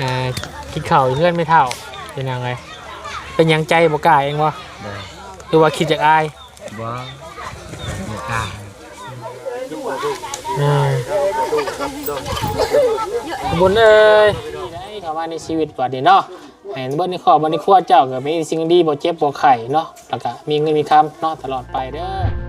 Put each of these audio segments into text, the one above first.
อ่ากินข้าวอยู่เพื่อนไม่เท่า เป็นยังไง เป็นหยังใจบ่กล้าเองวะได้หรือว่าคิดจากอายบ่บ่กล้าอืมบุญเอ้ยเข้ามาในชีวิตบัดนี้เนาะแหนเบิ้ในครอบเบิ้ในครัวเจ้าก็มีสิ่งดีบ่เจ็บบ่ไข่เนาะแล้วก็มีเงินมีคำเนาะตลอดไปเด้อ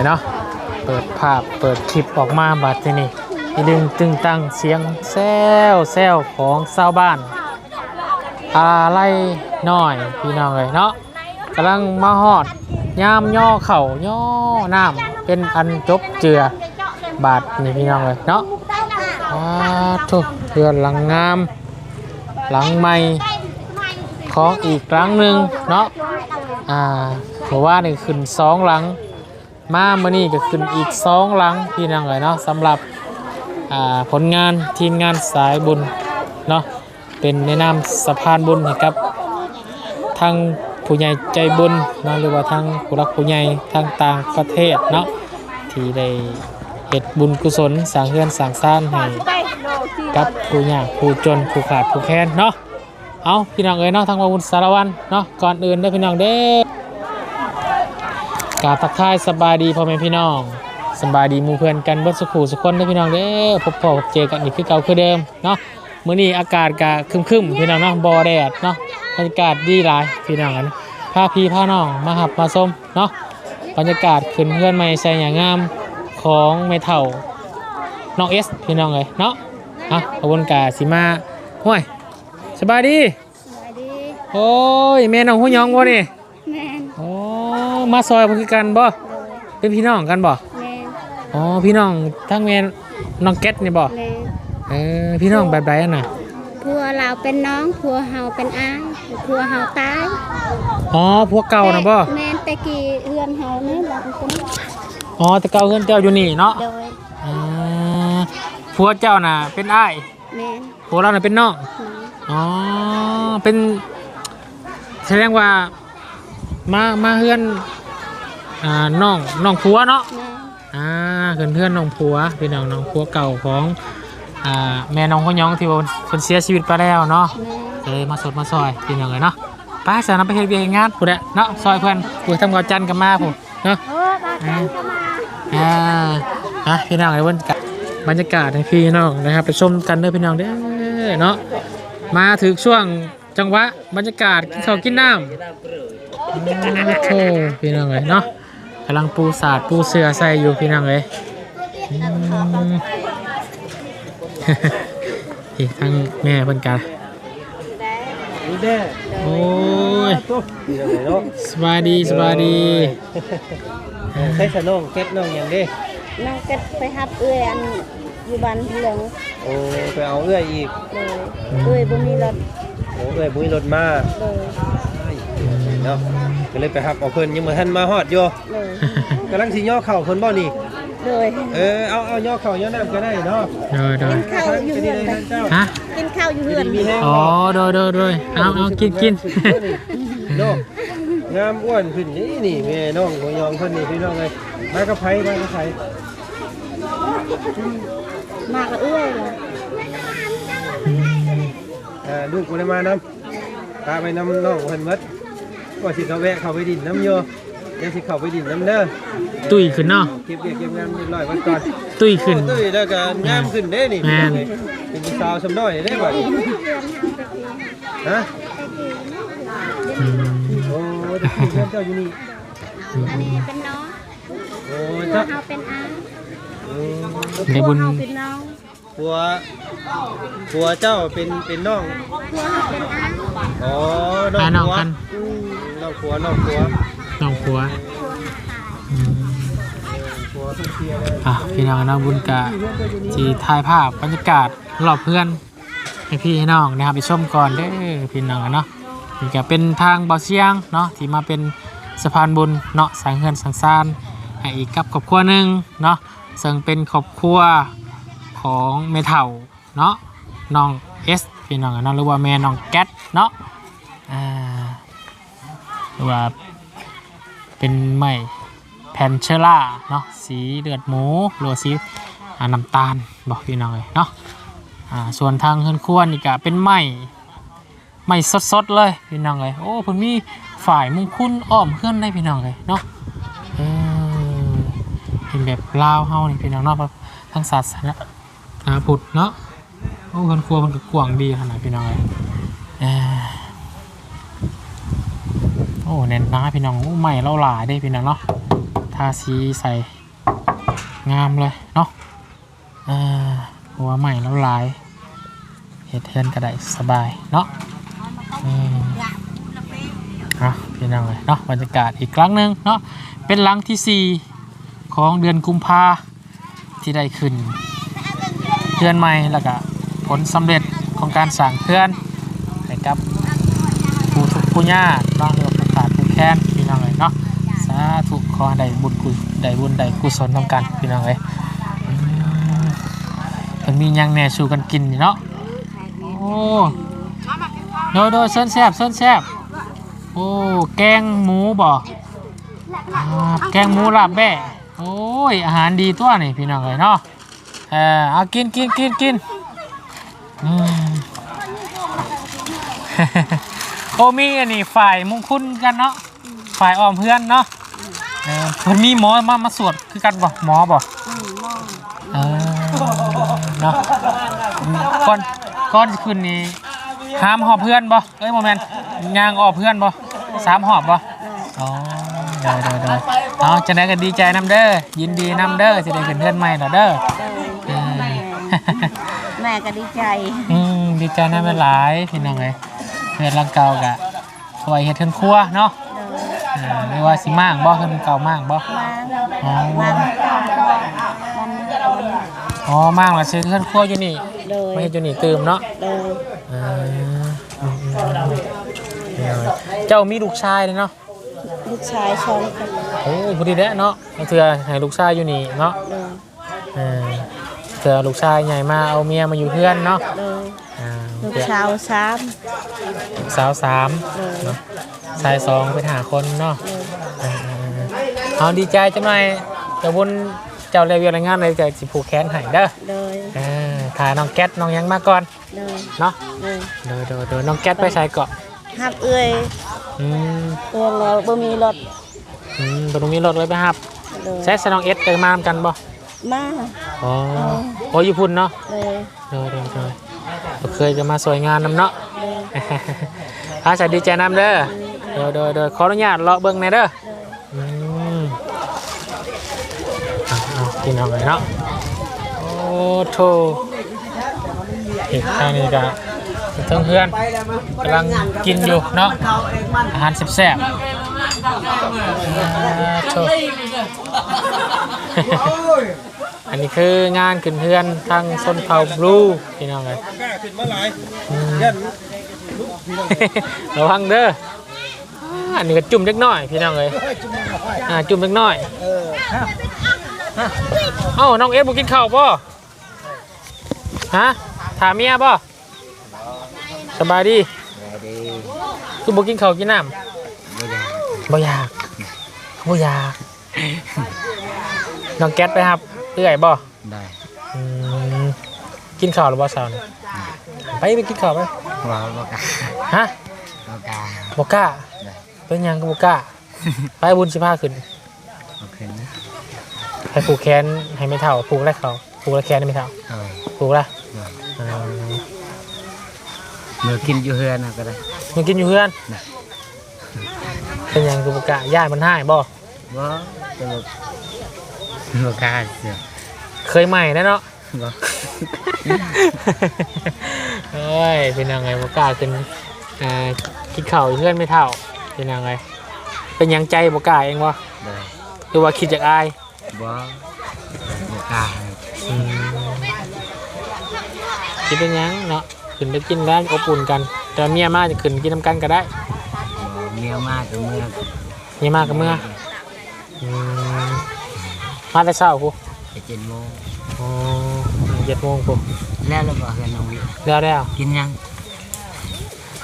เป็นยังไงเนาะเปิดภาพเปิดคลิปออกมาบัดที่นี่อีดึงตึงตั้งเสียงแซวแซวของชาวบ้านอะไรหน้อยพี่น้องเลยเนาะกำลังมาหอดยามย่อเข่าย่อน้ำเป็นอันจบเจือบาทนี่พี่น้องเลยเนาะว้าทุกเพื่อนหลังงาม หลังใหม่ของอีกหลังหนึ่งเนาะอ่าเพราะว่านี่ขึ้นสองหลัง มาเมื่อนี้ก็ขึ้นอีกสองหลังพี่น้องเลยเนาะสำหรับผลงานทีมงานสายบุญเนาะเป็นในนามสะพานบุญให้กับทางผู้ใหญ่ใจบุญเนาะหรือว่าทางผู้รักผู้ใหญ่ทางต่างประเทศเนาะที่ได้เหตุบุญกุศลสร้างเรือนสร้างสร้างให้กับผู้ยากผู้จนผู้ขาดผู้แค้นเนาะเอาพี่น้องเอ้ยเนาะทางวาวุธสารวันเนาะก่อนอื่นเด้พี่น้องเด้อ กราบทักทายสบายดีพ่อแม่พี่น้องสบายดีหมู่เพื่อนกันเบิดสุขูสุขคนเด้อพี่น้องเด้อพบพ่อพบเจอกันอีกคือเก่าคือเดิมเนาะมื้อนี้อากาศก็ครึมๆพี่น้องเนาะบ่แดดเนาะบรรยากาศดีหลายพี่น้องกันพาพี่พาน้องมาหับมาส้มเนาะบรรยากาศขึ้นเพื่อนใหม่ใส่อย่างงามของแม่เฒ่าน้องเอสพี่น้องเอ้ยเนาะอะขบวนกาสิมาห้วยสบายดีสวัสดี โอ้ยแม่น้องหูยองบ่นี่แมนโอ้ มาซอยบ่คือกันบ่โดยเป็นพี่น้องกันบ่แมนอ๋อพี่น้องทั้งแม่น้องแก๊ตนี่บ่แมนเออพี่น้องแบบใดอะน่ะผัวเราเป็นน้องผัวเฮาเป็นอ้ายผัวเฮาตายอ๋อพวกเก่านะบ่แมนแต่กี้เฮือนเฮานี่เราเป็นคนอ๋อแต่เก่าเฮือนเจ้าอยู่นี่เนาะโดยอ่าผัวเจ้าน่ะ เป็นอ้ายแมนผัวเราน่ะเป็นน้อง หนูอ๋อ เป็น แสดงว่า มา มาเฮือน อ่าน้องน้องผัวเนาะแมนอ่าเพื่อนเพื่อนน้องผัวพี่น้องน้องผัวเก่าของอ่าแม่น้องคนยองที่ว่าคนเสียชีวิตไปแล้วเนาะแมนก็เลยมาสดมาซอยพี่น้องเลยเนาะไป้าสารนไปเฮ็ดเวียกเฮ็ดงานผู้ใดเนาะซอยเพื่อนผู้ทำกอจันทร์กับมาผู้เนาะโอ้บาจันก็มาอ่าอะพี่น้องไอ้เพิ่นกะบรรยากาศให้พี่น้องนะครับไปชมกันเด้อพี่น้องเด้อเนาะมาถึงช่วงจังหวะบรรยากาศกินข้าวกินน้ำโอ้โหพี่น้องเลยเนาะกำลังปูสาดปูเสือใส่อยู่พี่น้องเลยอืมอีกทั้งแม่เพิ่นกันนี่แด้โอ้ยตุ๊นี่จังไดเนาะสบายดีสบายดีใช้สน้องเก็บน้องหยังเด้น้องก็ไปหับเอื้อยอันอยู่บ้านเหลืองโอ้ไปเอาเอื้อยอีกโดยเอื้อยบ่มีรถโอ้เอื้อยบุ้ยรถมาโดย เนาะก็เลยไปหับเอาเพิ่นยังบ่ทันมาฮอดอยู่โดยกำลังสิย่อเข่าเพิ่นบ่นี่โดยเออเอาเอาย่อเข่าย่อน้ำก็ได้เนาะโดยโดยกินข้าวอยู่เป็นเฮืยังอนไงไปท่านเจ้าฮะกินข้าวอยู่เฮือนมีแห้งอ๋อโดยโดยโดยเอาเอากินกินโดงามอ้วนขึ้นนี่นี่แม่น้องหัวยองเพิ่นนี่พี่น้องเอ้ยมากับไผมากับไผมากกับเอื้อยเลยอ่าลูกบ่ได้มานำพาไปนำน้องเพิ่นหมด ว่าสิเขาแวะเข้าไปดินน้ำโยเดี๋ยวสิเข้าไปดินน้ำเด้อตุ้ยขึ้นเนาะเก็บเรียกเก็บงานเรียบร้อยไว้ก่อนตุ้ยขึ้นตุ้ยแล้วก็งามขึ้นเด้นี่แม่น เป็นผู้สาวสำน้อยได้บ่ดนี้ฮะอืมโอ้ตะกี้เพื่อนเจ้าอยู่นี่อันนี้เป็นน้องโอ้ผัวเจ้าเฮาเป็นอ้ายอืมในบุญผัวเฮาเป็นน้องผัวผัวเจ้าเป็นเป็นน้องผัวเฮาเป็นอ้ายอ๋อพาน้องผัวกันอืมน้ องผัวน้องผัวน้องผัวอืมผัวเพิ่นเสียเลยอะพี่น้องน้องบุญกะที่ถ่ายภาพบรรยากาศรอบเพื่อนให้พี่ให้น้องนะครับไปชมก่อนเด้อพี่น้องเนาะนี่ก็เป็นทางบ่อเสียงเนาะที่มาเป็นสะพานบุญเนาะสังเฮือนสังซานให้อีกกับครอบครัวหนึ่งเนาะซึ่งเป็นครอบครัวของเมทัลเนาะน้องเอสพี่น้องอะเนาะหรือว่าแม่น้องแก๊สเนาะอ่าห รือว่าเป็นไม้แพนเชล่าเนาะสีเลือดหมูหรือสีน้ำตาลบอกพี่น้องเลยเนาะส่วนทางเฮือนครัวนี่ก็เป็นไม้ไม้สดๆเลยพี่น้องเลยโอ้เพิ่นมีฝ่ายมุงคุณอ้อมเพื่อนได้พี่น้องเลยเนาะเป็นแบบลาวเฮานี่พี่น้องเนาะทางศาสนาพุทธเนาะโอ้เฮือนครัวมันก็กว้างดีขนาดพี่น้องเลยเออโอ้แน่นหนาพี่น้องโอ้ไม้เล่าหลายได้พี่น้องเนาะทาสีใส่งามเลยเนาะอ่าหัวใหม่แล้วหลายเฮ็ดเทือนก็ได้สบายเนาะอะพี่น้องเลยเนาะบรรยากาศอีกครั้งหนึ่งเนาะเป็นหลังที่ 4 ของเดือนกุมภาที่ได้ขึ้นเพื่อนใหม่แล้วก็ผลสำเร็จของการสั่งเพื่อนให้กับผู้ทุกผู้ยาก ขาดผู้แค้นพี่น้องเลยเนาะสาธุขอให้ได้บุญกุได้บุญได้กุศลทำกันพี่น้องเลยมันมียังแน่ชูกันกินเนาะโอ้โดยโดยเส้นแซบเส้นแซบโอ้แกงหมูบ่อแกงหมูลาบแบะโอ้ยอาหารดีตัวนี่พี่น้องเลยเนาะเออเอากินกินกินกินอืมโอ้มีอันนี้ฝ่ายมงคลกันเนาะ ฝ่ายออมเพื่อนเนาะเออมันมีหมอมามาสวดคือกันบ่หมอบ่เออเนาะก่อนก่อนสิขึ้นนี่ห้ามหอบเพื่อนบ่เอ้ยโมเมนต์ยางออกเพื่อนบ่สามหอบบ่อ๋อเด้อเด้อเด้อเอาจะได้ก็ดีใจน้ำเด้อยินดีน้ำเด้อจะได้ขึ้นเพื่อนใหม่เหรอเด้อเออแม่ก็ดีใจอืมดีใจน้ำเป็นหลายพี่น้องเลยเพื่อนรังเก่าๆกะสวยเฮ็ดเทิงครัวเนาะเออหรือว่าสิมากบ่เพิ่นเก่ามากบ่มาอ๋อมาอ๋อมากแล้วซื้อเทิงครัวอยู่นี่เลยไม่เฮ็ดอยู่นี่ตื่มเนาะเลยเอออืมอืมอืมพี่น้องเอ้ยเจ้ามีลูกชายเลยเนาะ ลูกชายชอนคนโอ้ยพอดีแล้วเนาะเถื่อให้ลูกชายอยู่นี่เนาะเลยเออเจอลูกชายใหญ่มาเอาเมียมาอยู่เพื่อนเนาะเลยอ่าลูกชาวสามลูกสาวสามเลยเนาะ ชายสองเป็นหาคนเนาะเลยเออเออเออเอาดีใจจังหน่อยเดี๋ยวบุญเจ้าเรเวียรายงานเลยจะสิผูกแขนให้เด้อเลยเออถ่ายน้องแก๊สน้องยังมาก่อนเลยเนาะเลยเดี๋ยวเดี๋ยวเดี๋ยวน้องแก๊สไปใช้เกาะฮับเอ้ยอืมตัวเราบ่มีรถอืมตรงนี้รถไว้ไหมครับเลยใช้สน้องเอสกันมากันบ่มาอ๋อโอ้ยอยู่พุ่นเนาะเลยเดี๋ยวเดี๋ยวเดี๋ยวบ่เคยจะมาสวยงานนำเนาะเลยอาสาดีใจนำเด้อ เดี๋ยวเดี๋ยวเดี๋ยวขออนุญาตเลาะเบิ้งในอยเด้ออืมเอาเอากินเอาเลยเนาะโอ้โถอีกทางนี้ก็เพื่อนเพื่อนกำลังกินอยู่เนาะอาหารแซ่บๆอ่าโถอันนี้คืองานขึ้นเพื่อนทางชนเผ่าบลูพี่น้องเลยกล้าขึ้นมาหลายยันลุกพี่น้องระวังเด้อ อ่าอันนี้ก็จุ่มเล็กน้อยพี่น้องเลยอ่าจุ่มเล็กน้อยเออเอ้าน้องเอฟบุกินข้าวป่ะฮะถามเมียป่ะสบายดีคือบุกินข้าวกินน้ำบ่อยากบ่อยากน้องแก๊สไปครับเอื่อยบ่ได้อืมกินข้าวหรือบ่สาวนี่ไปไปกินข้าวไปว้าวบอกกาฮะบอกกาบ่กล้าได้ เป็นหยังก็บ่กล้า ไปบุญสิพาขึ้นโอเคนะให้ผูกแขนให้ไม่เท่าผูกแล้วเขาผูกแล้วแขนให้ไม่เท่าเออผูกแล้วเอออืมเมื่อกินอยู่เฮือนนะก็ได้ยังกินอยู่เพื่อนน่ะ เป็นหยังกูบกะย่ายมันให้บ่ว้าวจะบอกบอกกาเสียเคยใหม่นะเนาะบอกเอ้ยเป็นยังไงบกล้าขึ้นเอ่อคิดเข่าอยู่เพื่อนไม่เท่า เป็นยังไงเป็นหยังใจบกล้าเองวะได้หรือว่าคิดจากอายว้าวบอกกาอืมคิดเป็นหยังเนาะขึ้นไปกินแล้วอบอุ่นกัน แต่เมียมาจะขึ้นกินน้ำกันก็ได้บอกเมียมากกับเมื่อเมียมากับเมื่ออืมมาแต่เช้ากูไปเจ็ดโมงอ๋อเจ็ดโมงปุ๊บแล้วเราบอกกันน้องวิแล้วแล้วกินยัง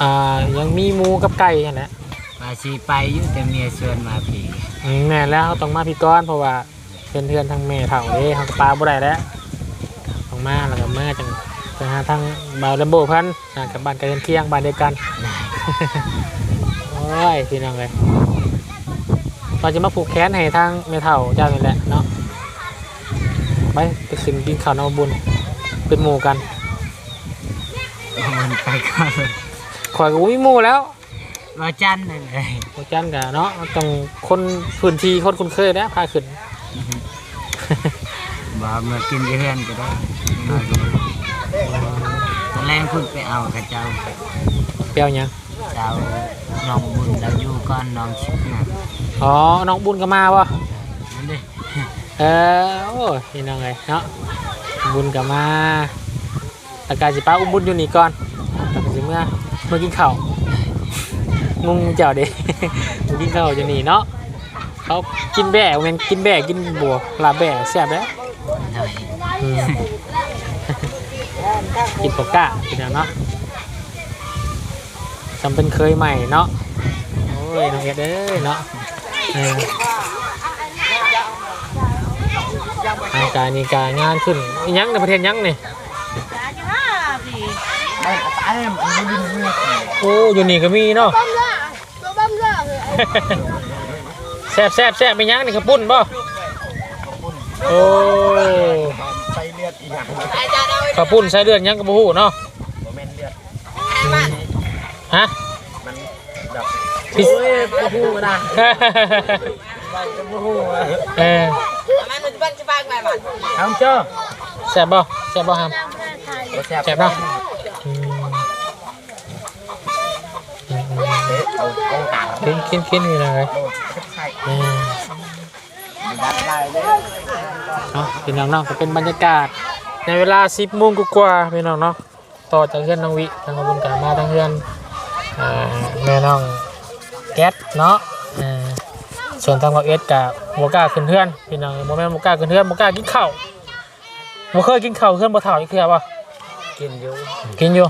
อ่ายังมีหมูกับไก่อันนะ ว่าสิไปอยู่แต่เมียชวนมาพี่อืมแม่นแล้วเขาต้องมาพี่ก้อนเพราะว่าเพื่อนเพื่อนๆทั้งแม่เถ่าเด้เขาก็ปลาบ่ได้แล้วต้องมาแล้วก็มาจังไปหาทางบาวลมโบพันอ่ากับบ้านกันเที่ยงบ้านเดียวกัน โอ้ยพี่น้องเลยเราจะมาผูกแขนให้ทางแม่เถ่าเจ้านี่แหละเนาะไปไปขึ้นกินข้าวน้ำบุญเป็นหมู่กัน มันไปก่อนข่อยก็อุ้ยหมู่แล้ว รอจันทร์นั่นเลยโอจันกะเนาะต้องคนพื้นที่คนคุ้นเคยนะพาขึ้นบอกมากินอยู่เพื่อนก็ได้น้อยก็ได้ตอนแรกคุณไปเอากระเจ้าเปรี้ยวหยังเจ้าน้องบุญเราอยู่ก่อนน้องชิดนะอ๋อน้องบุญก็มาวะนั่นดิเออโอ้ยนี่น้องไงเนาะบุญก็มาอากาศสิป้าอุ้มบุญอยู่นี่ก่อนแล้วก็สิเมื่อเมื่อกินข้าว งงเจ้าเด้เมื่อกินข้าวอยู่นี่เนาะเขากินแบ่แมันกินแบ่กินบัวลาบแบ่แซ่บแล้วหน่อยอืมกินปกก้ากินแล้วเนาะจำเป็นเคยใหม่เนาะโอ้ยน้องเอ็ดเอ้ยเนาะเอออางการนี่การงานขึ้นอิหยังในประเทศหยังนี่โอ้อยู่นี่ก็มีเนาะ แซ่บแซ่บแซ่บเป็นหยังนี่กระปุ่นป่ะโอ้กระปุ่นใส่เลือดหยังกระบูหูเนาะฮะพิซกระพูนะเออทำเจ้าแซ่บบ่แซ่บบ่ครับแซ่บแซ่บเนาะอืม กินกินกินอยู่เลยเออเนาะพี่น้องเนาะก็เป็นบรรยากาศ ในเวลา10โมงกว่าพี่น้องเนาะต่อจากเพื่อนน้องวิทางขบวนการมาทางเพื่อนแม่น้องแก๊สเนาะอ่าส่วนทางเราเอสกับโมก้าขึ้นเพื่อนพี่น้องโมแม่โมก้าขึ้นเพื่อนโมก้ากินข้าวโมเคยกินข้าวเพื่อนบ่เถ่าอีกเทื่อป่ะกินอยู่กินอยู่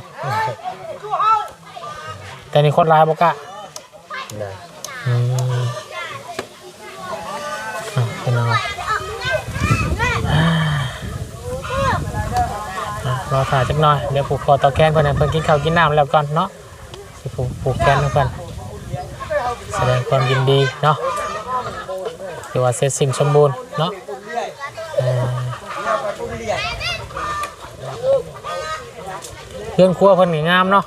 แต่นี่คนร้ายบอกอะ เลยอืมอะเป็นยังอ่าอะรอถ่ายจักหน่อยเดี๋ยวผูกคอต่อแกนเพื่อนให้เพื่อนกินข้าวกินน้ำแล้วก่อนเนาะสิผูกผูกแกนให้เพื่อนแสดงความยินดีเนาะถือว่าเสร็จสิ่งสมบูรณ์เนาะเอ่อเรื่องครัวเพิ่นนี่งามเนาะ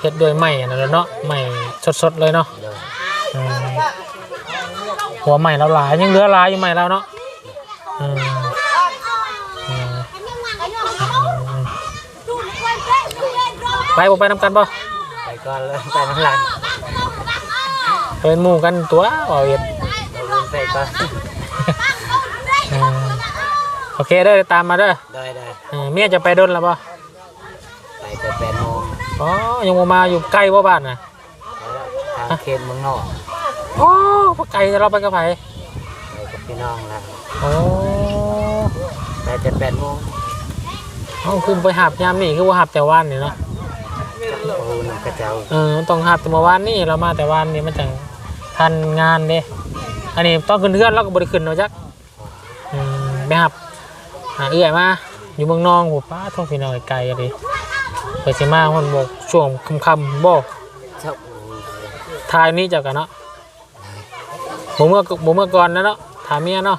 เฮ็ดโดวยไม้อันนั่นแหละเนาะไม้ สดๆเลยเนาะเลยอืมหัวใหม่เราหลายยังเหลือหลายอยู่ใหม่เราเนาะอืมอืมไปบ่ไปนำกันบ่ไปก่อนเลยไปน้ำหลังเป็นหมู่กันตัวเอาเอ็ดเราไปก่อนอืมโอเคเด้อตามมาเด้อได้ได้เออเมียจะไปดนแล้วบ่ไปแต่แปดโมงอ๋อยังบ่มาอยู่ใกล้บ่บ้านน่ะทาง เขตเมืองนอกอ๋อบ่ไกลเราไปกับไผไปกับพี่น้องแล้วโอ้ไปแต่แปดโมงเฮาคือไปหาบยามนี่คือบ่หาบแต่ว่านนี่เนาะโอ้โหน้ำกระเจ้าเออต้องหับแต่เมื่อวานนี่เรามาแต่วานนี่มันจังทันงานเด้อันนี้ต้องขึ้นเทือนเราก็บริขึ้นเนาะจักอืมไปหับหาเอื้อยมาอยู่เมืองนองหัวป้าท้องพี่น้องไกลๆเลยไปสิมามันบอกช่วงค่ำๆบ่เจ้า ทายนี้เจ้ากันเนาะบ่เมื่อบ่เมื่อก่อนนะเนาะถามเมียเนาะ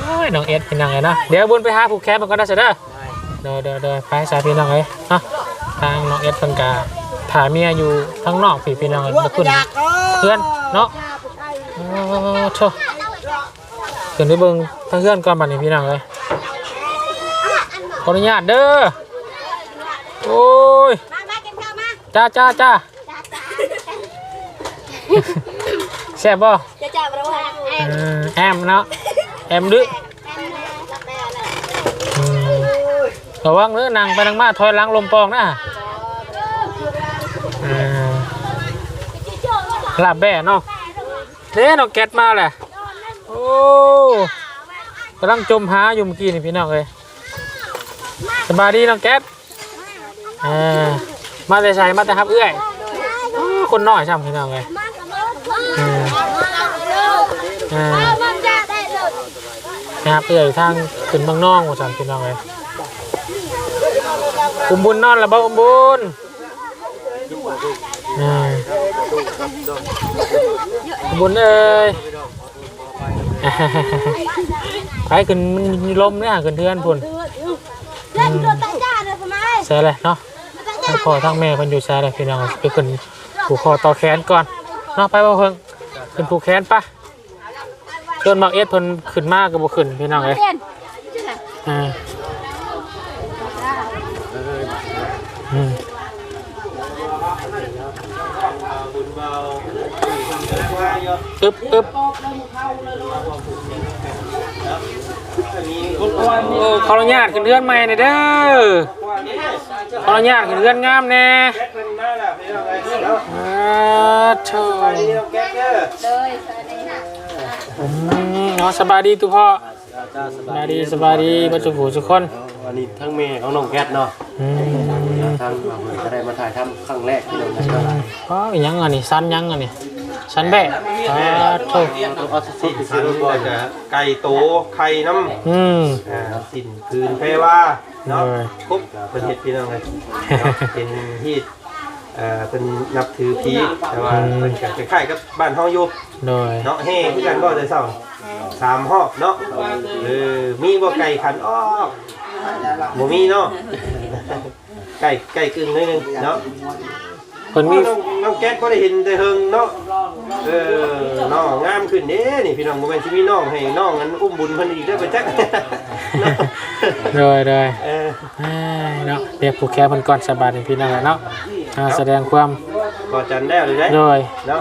โอ้ยน้องเอ็ดเป็นยังไงเนาะเดี๋ยวบุญไปหาผูกแขนมันก็ได้เสยเด้อเดินเดินเดินไปสายพี่น้องเลยเนาะทางน้องเอสเพิ่นกาถาเมียอยู่ข้างนอกพี่พี่น้องเลยมาขึ้นเพื่อนเนาะโอ้โชขึ้นไปเบิ่งทางเพื่อนก่อนบัดนี้พี่น้องเลยขออนุญาตเด้อโอ้ย จ้าจ้าจ้าแซ่บบ่จะจับเราแอเออแอมเนาะแอมดื้ออืมระวังเด้อนั่งไปนั่งมาถอยหลังลมปองนะเออลาบแบ่เนาะเด้น้องแก๊สมาแหละโอ้กำลังจมหาอยู่เมื่อกี้นี่พี่น้องเลยสบายดีน้องแก๊สอ่า มาแต่ใช้มาแต่ฮับเอื้อยอ้อคนน้อยช่ำพี่น้องเลยอ่าอ่านะครับเอื้อยทางขึ้นบางน้องว่าสั่นพี่น้องเลยอุ้มบุญนอนแล้วบ่อุ้มบุญอ่าอุ้มบุญเอ้ย ไปขึ้นมันมีลมเนี่ยขึ้นเทือนพุ่นใช่เลยเนาะทั้ง พ่อทั้งแม่เพิ่นอยู่ใช่เลยพี่น้องไปขึ้นผูกคอต่อแขนก่อนเนาะไปบ่เพิ่งขึ้นผูกแขนปะเชิญบักเอสเพิ่นขึ้นมากก็บ่ขึ้นพี่น้องเอ้ยอ่าอืมอึบอึบโอ้ขออนุญาตขึ้นเรือนใหม่หน่อยเด้อ ขออนุญาตขึ้นเรือนงามแน่แก๊กเป็นมาแล้วพี่น้องเอ้ยเนาะอ่าโธ่ไปดีน้องแก๊กเด้ออืมเนาะสบายดีทุกพ่อสบายดีสบายดีบัจจุบูทุกคนวันนี้ทั้งเมย์ของน้องแก๊สเนาะอืมทางเราจะได้มาถ่ายทำครั้งแรกที่เราได้มาอ๋ออีหยังอันนี้สันหยังอันนี้สันแบะอ่าโธ่เอาสุดๆไปสัซื้นอก็ก่อนจะไก่โตไข่น้ำอืมอ่าสินคืนเพว่า เนาะเออครบเป็นเฮ็ดพี่น้องเลยเนาะเป็นที่เอ่อเป็นนับถือผีแต่ว่าเป็นก็คล้ายๆกับบ้านเฮาอยู่โดยเนาะเฮ้คือกันก็จะเศร้าสามหอบเนาะเออมีบ่ไก่ขันอ้อบ่มีเนาะไก่ไก่กึ่งหนิดนึงเนาะเพิ่นมีน้องน้องแก๊สก็ได้เห็นแต่เฮิงเนาะ เออน้องงามขึ้นเด้นี่พี่น้องบ่แม่นสิมีน้องให้น้องนั้นอุ้มบุญเพิ่นอีกเด้อไปจักเนาะโดยโดยเอออ่าเนาะเรียกผู้แค่เพิ่นก่อนสบายดีพี่น้องเนาะอ่าแสดงความก็จันได้เลยได้โดยเนาะ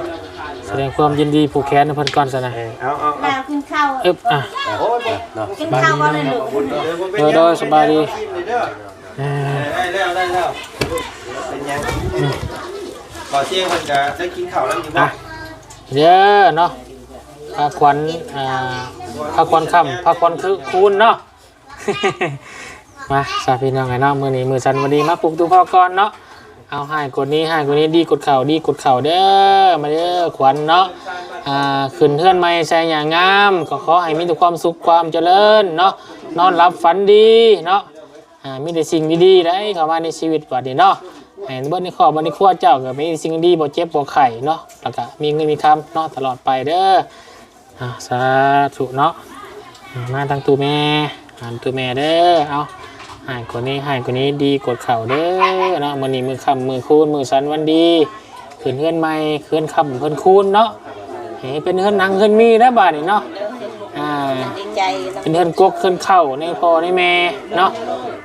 แสดงความยินดีผู้แค้นเพิ่นก่อนซะนะเออเอาเอาเอาแล้วกินข้าวอึบอะ โอ้ยเนาะกินข้าวก็เลยลูกเดี๋ยวผมไปโดยโดยสบายดี เด้ออ่าได้แล้วได้แล้วเป็นยังขอเสียงเพิ่นก็ได้กินข้าวแล้วอยู่บ่ อะ เด้อเนาะพาขวัญอ่าพาขวัญค่ำพาขวัญคือคูณเนาะ มาสาพี่น้องไงเนาะมือนี้มือสันวันดีมาปลุกตู้พ่อก่อนเนาะเอาให้กดนี้ให้กดนี้ดีกดเข่าดีกดเข่าเด้อมาเด้อขวัญเนาะอ่าขึ้นเทือนใหม่ใส่อย่างงาม ก็ขอให้มีแต่ความสุขความเจริญเนาะนอนหลับฝันดีเนาะอ่ามีแต่สิ่งดีๆได้เข้ามาในชีวิตก่อนดีเนาะ ให้เบิ้ในครอบเบิ้ในครัวเจ้าก็มีสิ่งดีบ่เจ็บบ่ไข้เนาะแล้วก็มีเงินมีคำเนาะตลอดไปเด้ออ่าสาธุเนาะอ่ามาทางตูแม่อ่านตูแม่เด้อเอาหายกว่านี้หายกว่านี้ดีกดเข่าเด้อเนาะมือนี้มือคำมือคูณมือสันวันดีขึ้นเฮือนใหม่ขึ้นคำเพิ่นคูณเนาะให้เป็นเฮือนนังเฮือนมีแล้วบาดนี้เนาะอ่าเป็นเพื่อนกกขึ้นเข้าในพ่อในแม่เนาะ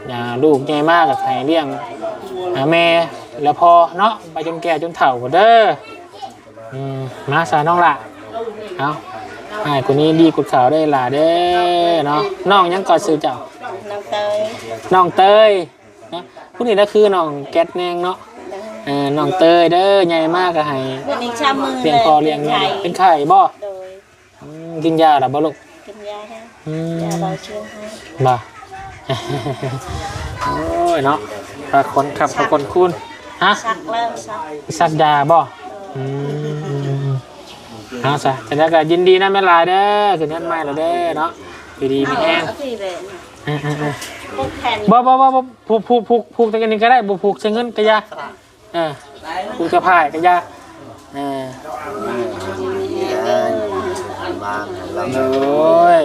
อย่าลูกใหญ่มากกับใครเลี้ยง หาแม่แล้วพอเนาะไปจนแก่จนเฒ่าก็เด้ออืมมาสาน้องละเอาไอ้คนนี้ดีกุดขาวได้ล่ะเด้อเนาะน้องยังก่อซื้อเจ้าน้องเตยน้องเตยเนาะผู้นี้ก็คือน้องแก๊สแนงเนาะเออน้องเตยเด้อใหญ่มากก็ให้วันนี้ชามือเลี้ยงพ่อเลี้ยงแม่ไข่เป็นไข่บ่โดยอืมกินยาหรอบ่ลูกกินยาให้อืมยาเราเชื่อให้บ่าโอ้ยเนาะ พาคนขับพาคนคูณฮะซักแล้วซักสักยาบ่อืมเอาซะแต่แล้วก็ยินดีนะแม่ลายเด้อขึ้นนั่นใหม่แล้วเด้อเนาะอยู่ดีมีแห้งเอาที่เลยอ่าพวกแขนๆๆบ่บ่บ่บ่ผูกผูกผูกผูกตะกันนี้ก็ได้บ่ผูกใช้เงินก็อยาเออผูกจะพายก็อยาเออมาเรา โอ้ย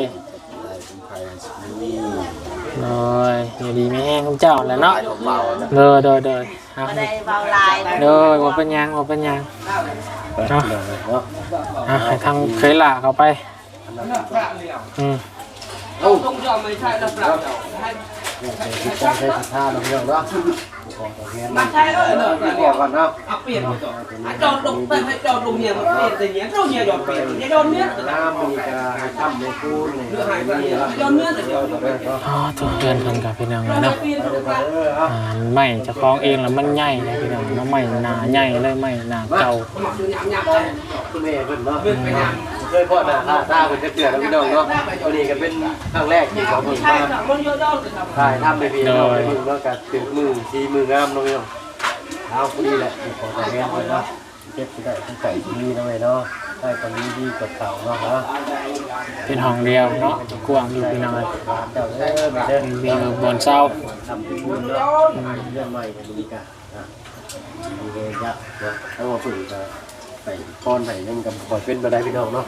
โอ้ยอยู่ดีมีแห้งคุณเจ้าแหล้วเนาะเบาๆนะเด้อเด้อเด้เอามาได้เบาลายเลยเอาเป็นหยังว่าเป็นหยังเนาะอะให้ทางเคยหล่าเขาไปอืมดจะใช้ท่าเราเรื่องเนาะมาใช่เลยนาะบอกก่เนาะ à biển mà chỗ à cho đụng tay phải cho đụng nhiều một biển thì nhé đâu nhiều giọt biển nhé đôn nước น้ำมีกาทำในคูนนี่ nước hai bên nhé đôn nước thì nhiều อ๋อตัวเดือนเพิ่นกับพี่น้องเลยเนาะ biển เออเอาอ่าไม่จะคล้องเองแล้วมันใหญ่เลยพี่น้องเนาะไม่หนาใหญ่เลยไม่หนาเก่า mặc dù nhảm nhảm đây คุณแม่เพิ่นเนาะ เคยพ่อหน้าค่าตาเพิ่นจะเกลือแล้วพี่น้องเนาะตัวนี้ก็เป็นครั้งแรกที่เขาเพิ่นมาถ่ายทำในพี่น้องในมือว่าการถึงมือสีมืองามเนาะพี่น้องเอาพอดีแหละขอแต่แม่นไว้เนาะเก็บได้ทั้งไก่ที่นี่นะเว้ยเนาะได้ตอนนี้ดีกว่าเก่าเนาะฮะเป็นห้องเดียวเนาะกว้างอยู่พี่น้องเอ้ยเจ้าเด้อไปเด้อมีบอนเศร้าทำเป็นบุญเนาะเรื่องใหม่กันดีกันอะดีเลยจ้ะเนาะถ้าว่าฝึกก็ ไปป้อนไปยังกับคอยเป็นมาได้พี่น้องเนาะ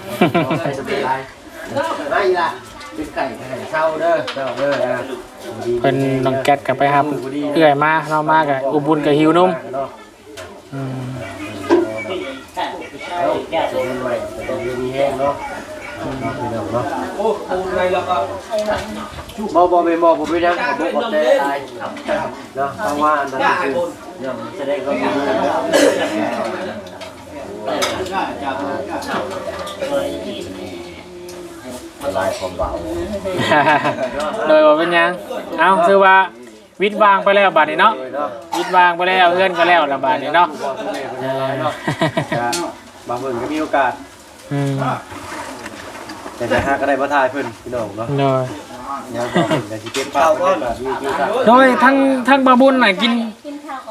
ใครจะเป็นไรไม่ล่ะเป็นไก่ไก่เช่าเด้อเจ้าเด้อนะเพิ่นน้องแก๊สกลับไปครับเอื้อยมาเนาะมากับอุบุญกับหิวนมอืมแล้วจะเป็นใหม่จะเป็นมีแห้งเนาะพี่น้องเนาะโอ้ปูในแล้วก็บ่บ่ไม่บ่บ่ไม่ได้บ่บ่แต่ตายเนาะเพราะว่าอันนั้นคือเนาะแสดงก็มี ลายความเบาโดยว่าเป็นหยัง เอาคือว่าวิทย์วางไปแล้วบาดนี้เนาะเนาะ วิทย์วางไปแล้วเอื้อนก็แล้วละบาดนี้เนาะบ่ทุกเลยเนาะบางเพิ่นก็มีโอกาส อืมแต่ถ้าหาก็ได้มาทายเพิ่นพี่น้องเนาะ โดย ยังบ่เพิ่นก็สิเป็นภาพแบบมีมีกันโดยทั้งทั้งบาบุญน่ะกิน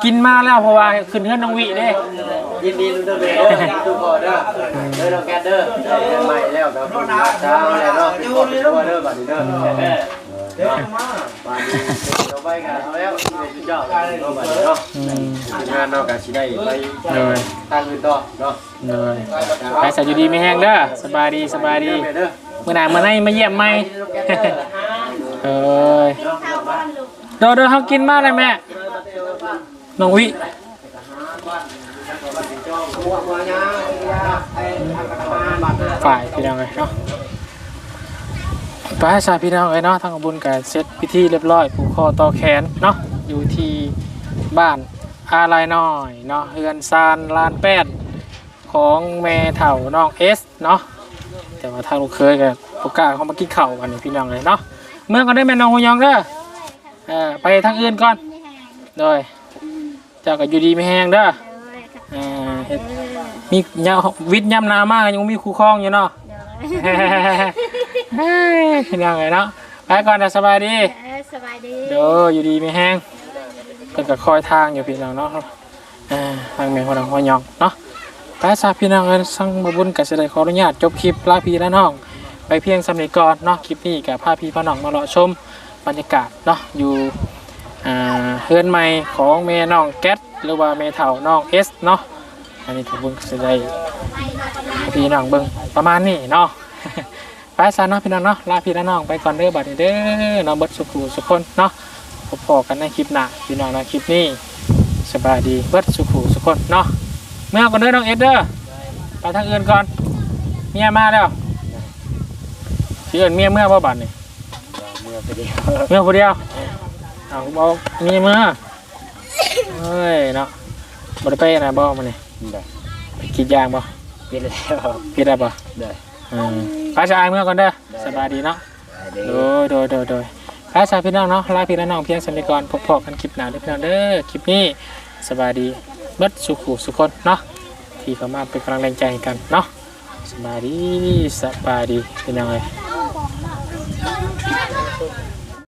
กินมาแล้วเพราะว่าขึ้นเฮือนน้องวิเด้ยินดีทุกท่านเด้อทุกคนเด้อเด้อน้องแกเด้อได้ใหม่แล้วเนาะเช้าแล้วเนาะเป็นคนเป็นตัวเด้อบัดนี้เด้อเด้อมาบัดนี้เราไปกันแล้วเป็นเจ้าเนาะบัดนี้เนาะอืมงานเนาะก็สิได้ไปโดยทางอื่นต่อเนาะโดยไปใส่อยู่ดีไม่แห้งเด้อสบายดีสบายดีเด้อมื่อหนามื่อไหนมาเยี่ยมไหม เอ้ยโดดเดเขากินมากเลยแม่น้องวิฝ่ายพี่น้องเลยเนาะไปให้สาพี่น้องเลยเนาะทางบุญกับเซตพิธีเรียบร้อยผูกคอต่อแขนเนาะอยู่ที่บ้านอาลายน้อยเนาะเฮือนซานลานแป้นของแม่เถ่าน้องเอสเนาะแต่ว่าทางลูกเคยกับโอกาสเขามากินข้าวกันนี่พี่น้องเลยเนาะ เมื่อก็ได้แม่น้องหงยองเด้อเออไปทางอื่นก่อนโดยเจ้าก็อยู่ดีไม่แห้งเด้อเออเฮ็ดมียาวิทย์ยำนามากยังมีคู่คล้องอยู่เนาะเฮ้ยพี่น้องเลยเนาะไปก่อนนะสบายดีเออสบายดีเดี๋ยวอยู่ดีไม่แห้งเพิ่นก็คอยทางอยู่พี่น้องเนาะเออทางแม่ของน้องหงยองเนาะไปสาพี่น้องเอ้ยสั่งมาบุญกับเสได็จขออนุญาตจบคลิปลาพี่และน้อง ไปเพียงสำเร็จก่อนเนาะคลิปนี้กับพาพี่พ่อน้องมาเลาะชมบรรยากาศเนาะอยู่เฮือนใหม่ของแม่น้องแก๊สหรือว่าแม่เฒ่าน้องเอสเนาะอันนี้ถือบุญกับเสได็จพี่น้องเบิ่งประมาณนี้เนาะไปซะเนาะพี่น้องเนาะลาพี่และน้องไปก่อนเด้อบัดนี้เด้อเนาะเบิดสุขุสุขคนเนาะพบพอกันในคลิปหน้าพี่น้องในคลิปนี้สบายดีเบิดสุขุสุขคนเนาะเมื่อก่อนเด้อน้องเอ็ดเด้อไปทางอื่นก่อนเมียมาแล้ว เอิ้นเมียเมื่อบ่บัดนี่เมื่อไปเดียวเมื่อผู้เดียวเอาบ่เมียเมื่อเฮ้ยเนาะบ่ได้ไปนะบ่มื้อนี้ไปกรีดยางบ่เป็นแล้วกรีดได้บ่ได้อืมไปสะอายเมื่อก่อนเด้อสบายดีเนาะโดยโดยโดยโดยไปสายพี่น้องเนาะลาพี่และน้องเพียงสำนีก่อนพบพอกันคลิปหน้าเด้อพี่น้องเด้อคลิปนี้สบายดีเบิดสุขุสุขคนเนาะที่เข้ามาเป็นกำลังแรงใจให้กันเนาะสบายดีสบายดีเป็นยังไง Come on, come on.